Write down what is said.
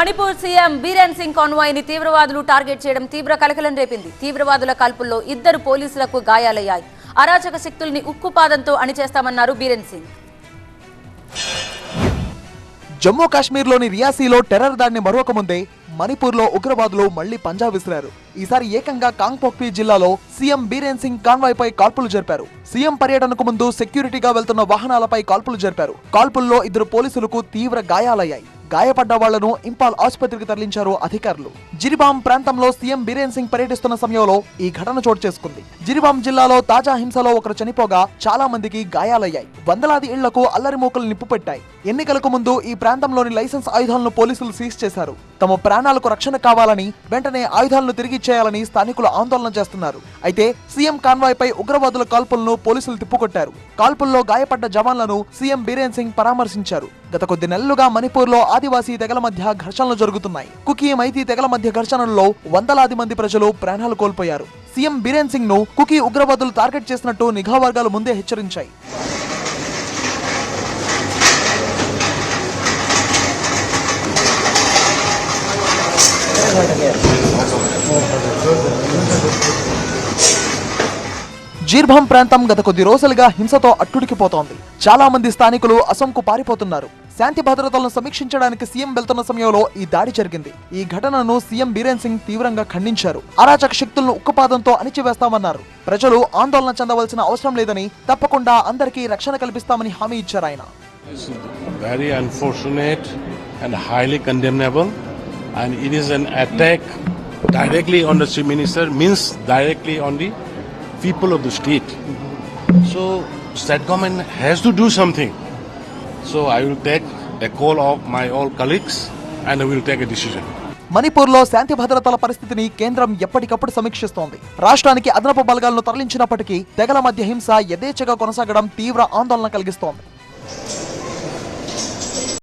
Manipur CM Biren Singh కాన్వాయ్ని తీవ్రవాదులు target చేయడం తీవ్ర కలకలం రేపింది. తీవ్రవాదుల కాల్పుల్లో ఇద్దరు పోలీసులకు గాయాలయ్యాయి. అరాచక శక్తుల్ని ఉక్కుపాదంతో అణిచేస్తామన్నారు బీరేన్ సింగ్. జమ్మూ కాశ్మీర్లోని రియాసీలో టెర్రర్ దాడిని మరొక ముందే మణిపూర్లో ఉగ్రవాదులు మళ్ళీ పంజా విసిరారు. ఈసారి ఏకంగా కాంగ్పోక్పి జిల్లాలో సీఎం బీరేన్ సింగ్ కాన్వాయ్ పై కాల్పులు జరిపారు. సీఎం పర్యటనకు ముందు సెక్యూరిటీగా వెళ్తున్న వాహనాలపై కాల్పులు జరిపారు. కాల్పుల్లో ఇద్దరు పోలీసులకు తీవ్ర గాయాలయ్యాయి. గాయపడ్డ వాళ్ళను ఇంపాల్ ఆసుపత్రికి తరలించారు అధికారులు. జిరిబాం ప్రాంతంలో సీఎం బీరేన్ సింగ్ పర్యటిస్తున్న సమయంలో ఈ ఘటన చోటు చేసుకుంది. జిరిబాం జిల్లాలో తాజా హింసలో ఒకరు చనిపోగా చాలా మందికి గాయాలయ్యాయి. వందలాది ఇళ్ళకు అల్లరి మూకలు నిప్పు పెట్టాయి ఎన్నికలకు ముందు ఈ ప్రాంతంలోని లైసెన్స్ ఆయుధాలను పోలీసులు సీజ్ చేశారు. తమ ప్రాణాలకు రక్షణ కావాలని వెంటనే ఆయుధాలను తిరిగిచ్చేయాలని స్థానికులు ఆందోళన చేస్తున్నారు. అయితే సీఎం కాన్వాయ్ పై ఉగ్రవాదుల కాల్పులను పోలీసులు తిప్పుకొట్టారు. కాల్పుల్లో గాయపడ్డ జవాన్లను సీఎం బీరేన్ సింగ్ పరామర్శించారు. గత కొద్ది నెలలుగా మణిపూర్లో ఆదివాసీ తెగల మధ్య ఘర్షణలు జరుగుతున్నాయి. కుకీ మైతీ తెగల మధ్య ఘర్షణల్లో వందలాది మంది ప్రజలు ప్రాణాలు కోల్పోయారు. సీఎం బీరేన్ సింగ్ను కుకీ ఉగ్రవాదులు టార్గెట్ చేసినట్టు నిఘా వర్గాలు ముందే హెచ్చరించాయి. జీర్భం ప్రాంతం గత కొద్ది రోజులుగా హింసతో అట్టుడికిపోతోంది చాలా మంది స్థానికులు అసంకు పారిపోతున్నారు. శాంతి భద్రతలను సమీక్షించడానికి సీఎం వెళ్తున్న సమయంలో ఈ దాడి జరిగింది. ఈ ఘటనను సీఎం బీరేన్ సింగ్ తీవ్రంగా ఖండించారు. అరాచక శక్తులను ఉక్కుపాదంతో అణిచివేస్తామన్నారు. ప్రజలు ఆందోళన చెందవలసిన అవసరం లేదని తప్పకుండా అందరికీ రక్షణ కల్పిస్తామని హామీ ఇచ్చారు ఆయన. It's very unfortunate and highly condemnable, and it is an attack directly on the chief minister, means directly on the people of the state. So, state government has to do something. So, I will take a call of my all colleagues, and I will take a decision. మణిపూర్లో శాంతి భద్రతల పరిస్థితిని కేంద్రం ఎప్పటికప్పుడు సమీక్షిస్తోంది రాష్ట్రానికి అదనపు బలగాలను తరలించినప్పటికీ తెగల మధ్య హింస యథేచ్ఛగా కొనసాగడం తీవ్ర ఆందోళన కలిగిస్తోంది